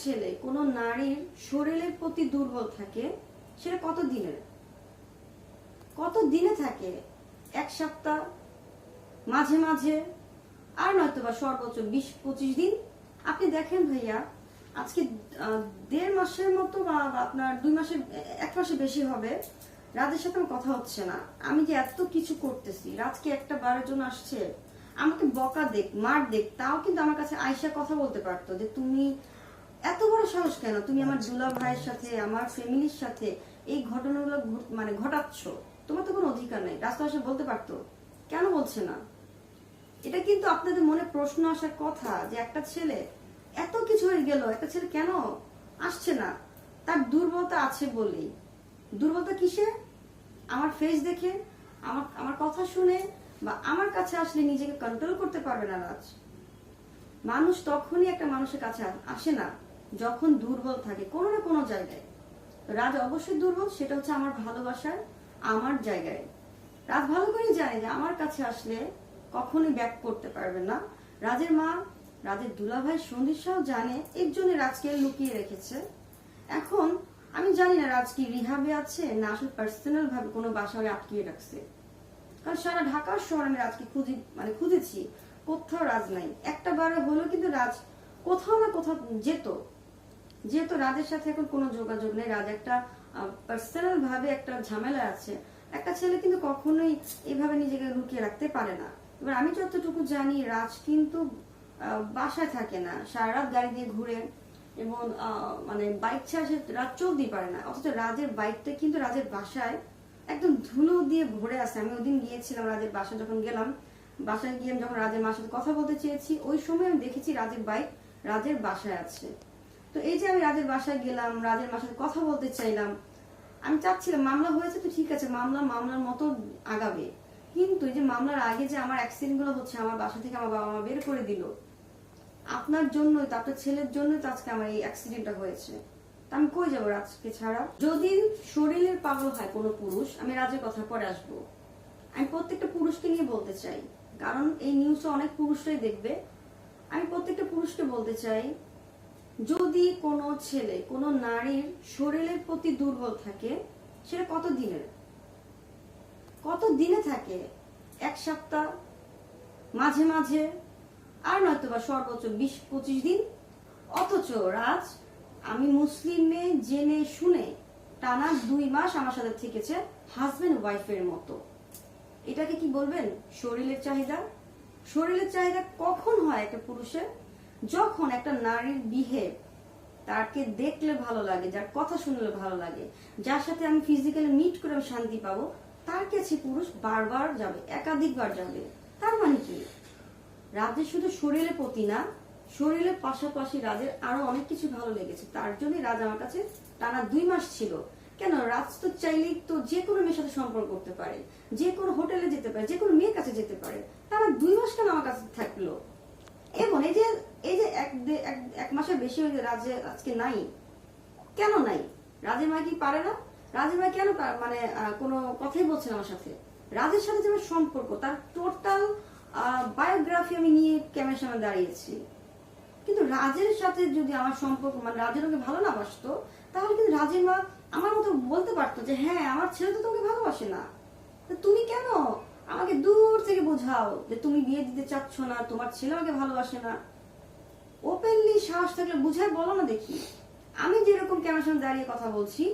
ছেলে, কোনো নারীর শরীরের প্রতি দুর্বল থাকে, সেটা কত দিনের কত দিনে থাকে? এক সপ্তাহ, মাঝে মাঝে, আর নয়তো বা সর্বোচ্চ বিশ, পঁচিশ দিন? আপনি দেখেন ভাইয়া, আজকে দেড় মাসের মতো বা আপনার দুই মাসের, এক মাসে বেশি হবে, রাজের সাথে আমার কথা হচ্ছে না। আমি যে এত কিছু করতেছি, রাজকে একটা বারের জন্য আসছে, আমাকে বকা দেখ, মার দেখ, তাও কিন্তু আমার কাছে আয়সা কথা বলতে পারতো যে তুমি সাহস কেন? তুমি আমার দুলা ভাইয়ের সাথে আমার ফ্যামিলির সাথে এই ঘটনাগুলো মানে ঘটাচ্ছ। তোমার তো কোনো অধিকার নেই। রাস্তা এসে বলতে পারতো। কেন বলছে না? এটা কিন্তু আপনাদের মনে প্রশ্ন আসার কথা যে একটা ছেলে এত কিছু হয়ে গেল একটা ছেলে কেন আসছে না? তার দুর্বলতা আছে বলেই। দুর্বলতা কিসে? আমার ফেস দেখে আমার আমার কথা শুনে বা আমার কাছে আসলে নিজেকে কন্ট্রোল করতে পারবে না রাজ। মানুষ তখনই একটা মানুষের কাছে আসে না। যখন দুর্বল থাকে, কোনো না কোনো জায়গায়। রাজ অবশ্যই দুর্বল, সেটা হচ্ছে আমার ভালোবাসার আমার জায়গায়। রাজ ভালো করে জানে যে আমার কাছে আসলে কখনোই ব্যাক করতে পারবে না। রাজের মা, রাজের দুলাভাই সন্ধিসাও জানে, এর জন্য রাজকে লুকিয়ে রেখেছে। এখন আমি জানি না রাজ কি রিহাবে আছে, না আসলে পার্সোনাল ভাবে কোনো বাসায় আটকিয়ে রাখছে। কারণ সারা ঢাকার শহর আমি রাজকে খুঁজি মানে খুঁজেছি, কোথাও রাজ নাই। একটা বারে হলেও কিন্তু রাজ কোথাও না কোথাও যেত। যেহেতু রাজের সাথে এখন কোনো যোগাযোগ নেই, রাজ একটা পার্সোনাল ভাবে একটা ঝামেলা আছে। একটা ছেলে কিন্তু কখনোই এভাবে নিজেকে লুকিয়ে রাখতে পারে না। এবার আমি যতটুকু জানি, রাজ কিন্তু বাসায় থাকে না। সারা রাত গাড়ি দিয়ে ঘুরে এবং মানে বাইক ছাড়া সে রাত চলতেই পারে না। অথচ রাজের বাইকটা কিন্তু রাজের বাসায় একদম ধুলো দিয়ে ভরে আছে। আমি ওদিন গিয়েছিলাম রাজের বাসায় যখন গেলাম। বাসায় গিয়ে যখন রাজের মার সাথে কথা বলতে চেয়েছি, ওই সময় আমি দেখেছি রাজের বাইক রাজের বাসায় আছে। তো এই যে আমি রাজের বাসায় গেলাম, রাজের বাসায় কথা বলতে চাইলাম, আমি চাচ্ছিলাম মামলা হয়েছে তো ঠিক আছে, মামলা মামলার মতো আগাবে। কিন্তু যে মামলার আগে যে আমার অ্যাক্সিডেন্টগুলো হচ্ছে, আমার বাসা থেকে আমার বাবা মা বের করে দিল, আপনার জন্যই আপনার ছেলের জন্যই তো আজকে আমার এই অ্যাক্সিডেন্টটা হয়েছে। তা আমি কই যাব রাজকে ছাড়া? যদি শরীরের পাগল হয় কোনো পুরুষ, আমি রাজের কথা পরে আসব। আমি প্রত্যেকটা পুরুষকে নিয়ে বলতে চাই, কারণ এই নিউজটা অনেক পুরুষরাই দেখবে। আমি প্রত্যেকটা পুরুষকে বলতে চাই যদি কোনো ছেলে, কোনো নারীর শরীরের প্রতি দুর্বল থাকে, সেটা কত দিনের? কত দিনে থাকে? এক সপ্তাহ, মাঝে মাঝে, আর নয়তো বা সর্বোচ্চ বিশ, পঁচিশ দিন? অথচ রাজ, আমি মুসলিম জেনে শুনে টানা দুই মাস আমার সাথে থেকেছে হাজবেন্ড ওয়াইফের মতো। এটাকে কি বলবেন? শরীরের চাহিদা? শরীরের চাহিদা কখন হয় একটা পুরুষের? যখন একটা নারীর বিহেভ তাকে দেখলে ভালো লাগে, যার কথা শুনলে ভালো লাগে, যার সাথে আমি ফিজিক্যালি মিট করে আমি শান্তি পাবো, তার কাছে পুরুষ বারবার যাবে, একাধিকবার যাবে। তার মানে কি? রাজের শুধু শরীরের প্রতি না, শরীরের পাশাপাশি রাজের আরও অনেক কিছু ভালো লেগেছে। তার জন্যই রাজ আমার কাছে টানা দুই মাস ছিল। কেন? রাজ তো চাইলেই তো যে কোনো মেয়ের সাথে সম্পর্ক করতে পারে, যে কোনো হোটেলে যেতে পারে, যে কোনো মেয়ের কাছে যেতে পারে। টানা দুই মাস কেন আমার কাছে থাকল? এবং এই যে এই যে এক এক- মাসের বেশি হয়ে রাজে, আজকে নাই। কেন নাই? রাজের মা কি পারে না? রাজের মা কেন মানে কোনো কথাই বলছে না আমার সাথে? রাজের সাথে যে আমার সম্পর্ক, তার টোটাল বায়োগ্রাফি আমি নিয়ে ক্যামেরার সামনে দাঁড়িয়েছি। কিন্তু রাজের সাথে যদি আমার সম্পর্ক মানে রাজের ওকে ভালো না বাসতো, তাহলে কিন্তু রাজের মা আমার মতো বলতে পারতো যে হ্যাঁ আমার ছেলে তো তোকে ভালোবাসে না। তুমি কেন? আমাকে দূর থেকে বোঝাও যে তুমি বিয়ে দিতে চাচ্ছ না, তোমার ছেলে আমাকে ভালোবাসে না। ওপেনলি সাহস থাকলে বুঝায় বলো না দেখি। আমি যেরকম সামনে দাঁড়িয়ে কথা বলছি